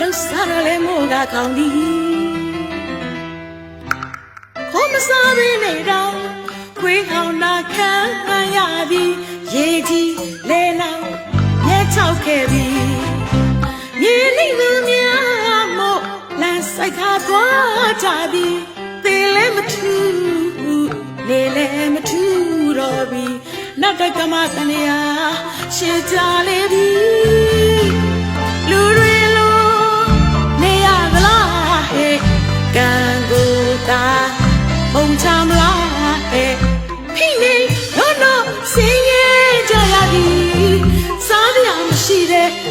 လှုပ်ရှားရလဲမို့ကကောင်းသည်ခေါ်မစားဘဲနေတော့ခွေးဟောင်းနာခံရသည်ရေကြီးလဲလောင်မြဲချောက်ခဲ့ပြီမြေလိမ့်သူများမို့လမ်းဆိုင်ခါသွားကြသည်သေလဲမထူးနေလဲမထူးတော့ပြီနောက်ကကမတနေရာရှေ့ကြလေပြီလူ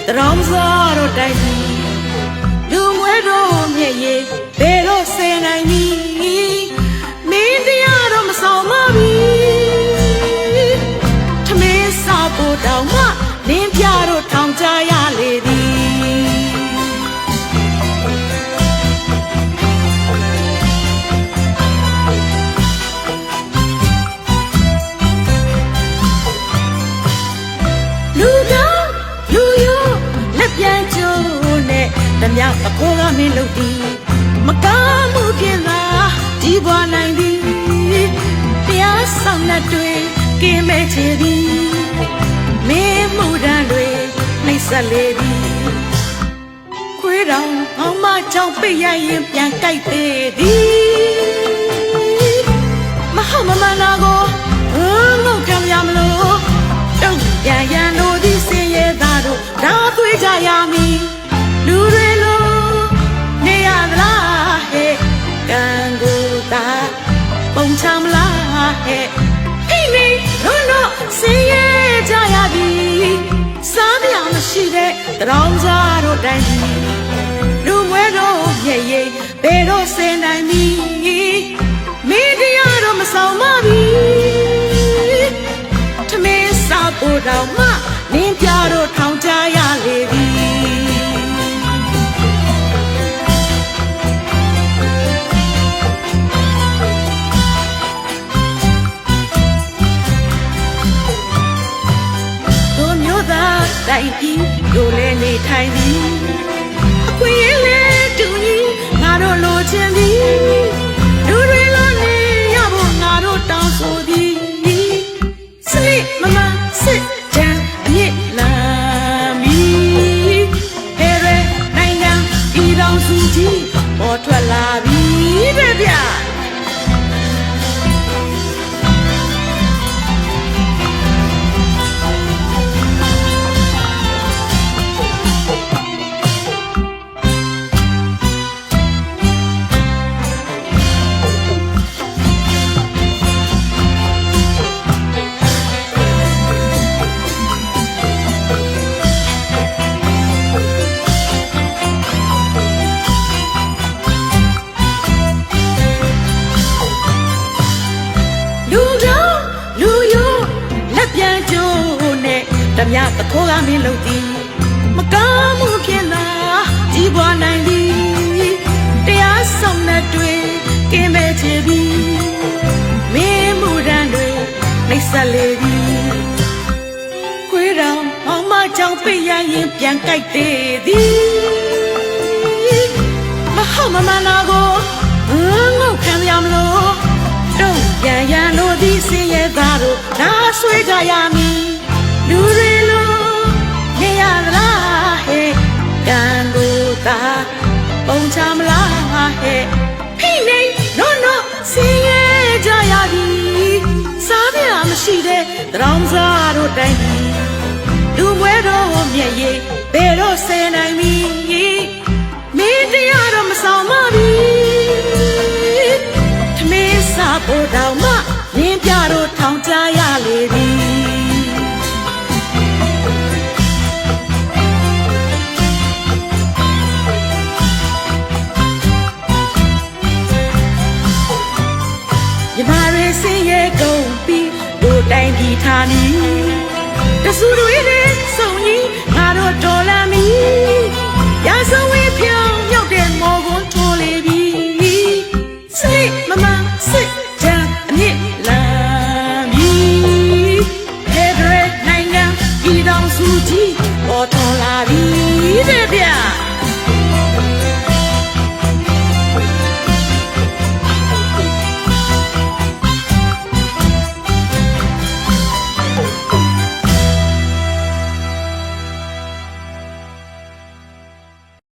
တဲ့တရောင်းစားတော့တိုက်သည်လူမွဲတော့မြည့်ရဲ့ဘယ်တော့ဆယ်နိုင်မည်မင်းတရားတော့မဆောင်မပြီ မြအကိုကမင်းလုပ်သည်မကားမှုဖြင့်သာဒီဘွားနိုင်သည်တရားဆောင်လက်တွေကင်းမဲ့ချေသည်မင်းမှုတန်းတွေနှိမ့်ဆက်လေသည်ခွေးတော်အောင်မချောင်းပိတ်ရရင်ပြန်ကြိုက်သေးသည်မဟာမမနာကိုဘုံငုတ်ခံရမလို့တုံ့ပြန်ရန်တို့သည်စင်ရဲ့သားတို့ဒါသွေးကြရမည် လားဟဲ့အိနေတို့တော့စင်ရဲ့ကြရသည်စားပြမရှိတဲ့တရောင်းစားတို့တိုင်းသည်လူမွဲတို့ရဲ့ရဲ့ဘယ်တော့စင်နိုင်မည်မင်းတရားတော့မဆောင်မပြီထမင်းစားဖို့တော့ တိုင်းပြည်တို့လည်းနေထိုင်သည် မြတခိုးကမင်းလုပ်သည်မကောင်းမှုဖြင့်သာကြီးပွားနိုင်သည်တရားဆောင်တဲ့တွေကင်းမဲ့ချေသည်မင်းမှုရန်တွေနှိပ်စက်လေသည်ခွေးတော်မောင်မချောင်းပိတ်ရရင်ပြန်ကြိုက်သေးသည်မဟုတ်မမနာကိုငငုတ်ခံရမလို့တုံ့ပြန်ရန်လို့ဒီစင်ရဲ့သားတို့နားဆွေးကြရမည် လားဟဲ့ဖိနေနော်နော်စင်ရဲ့ကြရသည်စားပြမရှိတဲ့တရောင်းစားတို့တိုင်းပြည်လူမွဲတော့မြက်ရည်ဘယ်တော့ဆယ်နိုင်မည်မင်းတရားတော့မဆောင်မပြီထမင်းစားဖို့တောင်မှနင်းပြတော့ထောင်ကြရလေသ မြမာရင်းစင်ရဲ့ကုန်ပြီးတို့တိုင်းပြည်ဌာနီတဆူတွေနဲ့စုံကြီးငါတို့တော်လာမီရာဇဝေးဖြောင်းမြောက်တဲ့မော်ကွန်းထိုးလေပြီစိတ်မမစိတ်ချမ်းအမြင့်လာမီဟေဒရက်နိုင်ငံဤတော်စုကြီးပေါ်တော်လာပြီတဲ့ဗျာ